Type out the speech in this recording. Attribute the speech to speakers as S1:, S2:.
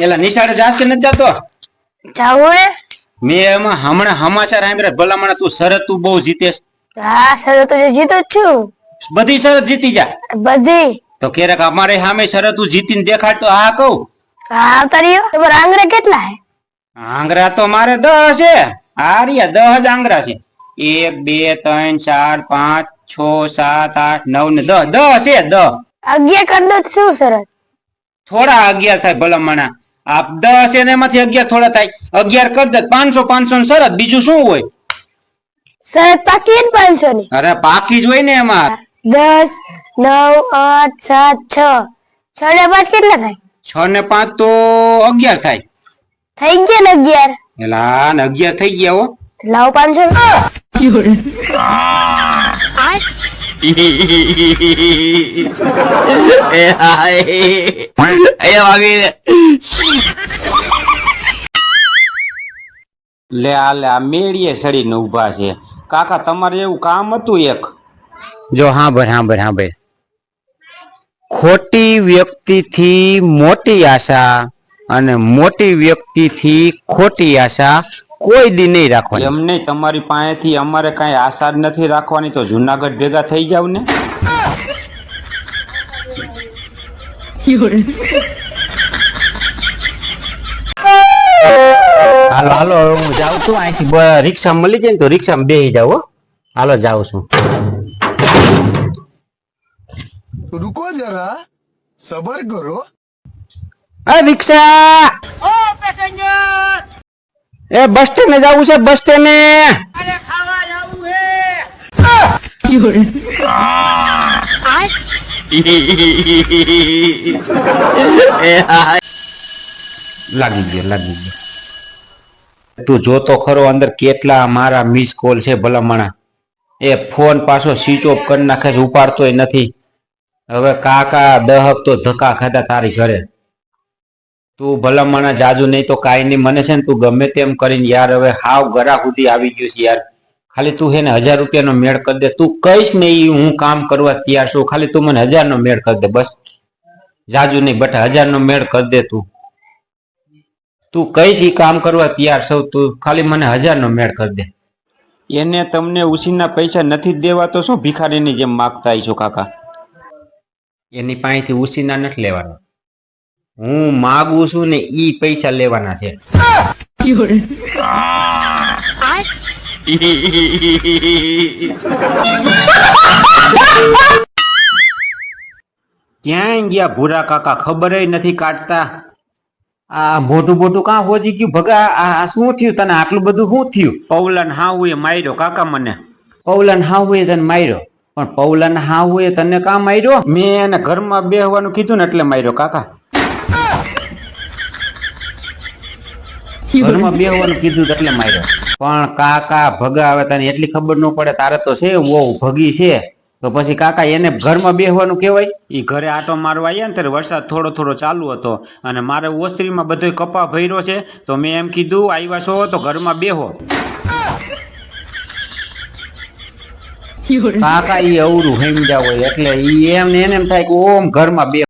S1: એલા નિશાળે જાસ કે નથી જાતો?
S2: જાવું હે.
S1: મેં એમાં હમણાં સમાચાર સાંભળ્યા ભલામણ તું શરત તું બહુ જીતેસ
S2: હા શરત તો જીતો જ છું.
S1: બધી શરત જીતી જા.
S2: બધી.
S1: તો ક્યારેક અમારે સામે શરત તું જીતીને દેખાડ તો હા કહું?
S2: હા આવતા રહ્યો. તમારા આંગળા કેટલા હે?
S1: આંગરા તો મારે દસ છે. આ રિયા દસ જ આંગરા છે. એક બે ત્રણ ચાર પાંચ છ સાત આઠ નવ ને દસ. દસ છે દસ.
S2: અગિયાર કર દો શું શરત
S1: થોડા અગિયાર થાય ભલામણા. આ દસ એને એમાંથી અગિયાર થોડા થાય. અગિયાર કરી દે પાંચસો પાંચસો ને શરત બીજું શું હોય?
S2: શરત પાકી હે પાંચસો ની.
S1: અરે પાકી જ હોય ને એમાં.
S2: દસ નવ આઠ સાત છ. છ ને પાંચ કેટલા થાય?
S1: છ ને પાંચ તો અગિયાર થાય.
S2: થઈ ગયા ને અગિયાર?
S1: એલા ને અગિયાર થઈ ગયા હો.
S2: લાવો પાંચસો.
S1: લે આ લે આ મેળીએ સડીને ઊભા છે. કાકા, તમારે એવું કામ હતું એક? જો, હા ભાઈ હા ભાઈ હા ભાઈ. ખોટી વ્યક્તિથી મોટી આશા અને મોટી વ્યક્તિથી ખોટી આશા કોઈ દી નહીં રાખવાની. એમને તમારી પાસેથી અમારે કાંઈ આશા નથી રાખવાની તો જુનાગઢ ભેગા થઈ જાવ ને. હાલો હાલો હું જાઉં છું. અહીંથી રિક્ષા મળી જાય ને તો રિક્ષામાં બેસી જાવ હાલો જાઉં છું.
S3: રુકો જરા સબર કરો.
S1: આ રિક્ષા! ઓ પેસેન્જર! એ બસ સ્ટેન્ડ જવું છે બસ સ્ટેન્ડ. લાગી ગયો લાગી ગયો. તું જોતો ખરો અંદર કેટલા મારા મિસ કોલ છે ભલામણા. એ ફોન પાછો સ્વિચ ઓફ કરી નાખે છે ઉપાડતોય નથી. હવે કાકા દહક તો ધક્કા ખાધા તારી ઘરે. તું ભલામણા જાજુ નહીં તો કાંઈ નહીં. મને છે ને તું ગમે તેમ કરીને યાર હવે હાવ ગરા સુધી આવી ગયું છે યાર. ખાલી તું હેને હજાર રૂપિયાનો મેળ કરી દે. તું કહીશ ને ઈ હું કામ કરવા તૈયાર છું. ખાલી તું મને હજારનો મેળ કરી દે બસ. જાજુ નહીં બટ હજારનો મેળ કરી દે તું. તું કહીશ એ કામ કરવા તૈયાર છું. તું ખાલી મને હજારનો મેળ કરી દે. એને તમને ઉછીના પૈસા નથી દેવા તો શું ભિખારીની જેમ માગતા છો કાકા? એની પાસેથી ઉછીના નથી લેવાના. હું માગું છું ને ઈ પૈસા લેવાના છે. ક્યાં ગયા ભૂરા કાકા? ખબર નથી કાઢતા. આ મોટું મોટું કાં હોજી ગયું? ભગા આ શું થયું તને? આટલું બધું શું થયું? પૌલન હાવું એ માર્યો કાકા મને. પૌલન હાવું એ તને માર્યો? પણ પૌલન હાવું એ તને કાં માર્યો? મેં એને ઘરમાં બેહવાનું કીધું ને એટલે માર્યો કાકા. ઘરમાં બેહવાનું કીધું એટલે માર્યો. પણ કાકા ભગા આવે તને એટલી ખબર ન પડે તારે તો છે વહુ ભગી છે. તો પછી કાકા એને ઘરમાં બેહવાનું કહેવાય? એ ઘરે આટો મારવા આવ્યા ને ત્યારે વરસાદ થોડો થોડો ચાલુ હતો અને મારે ઓસરીમાં બધો કપા ભર્યો છે. તો મેં એમ કીધું આવ્યા છો તો ઘરમાં બેહો. કાકા એ અવરું સમજાવ હોય એટલે એમ ને એને એમ થાય કે ઓમ ઘરમાં બે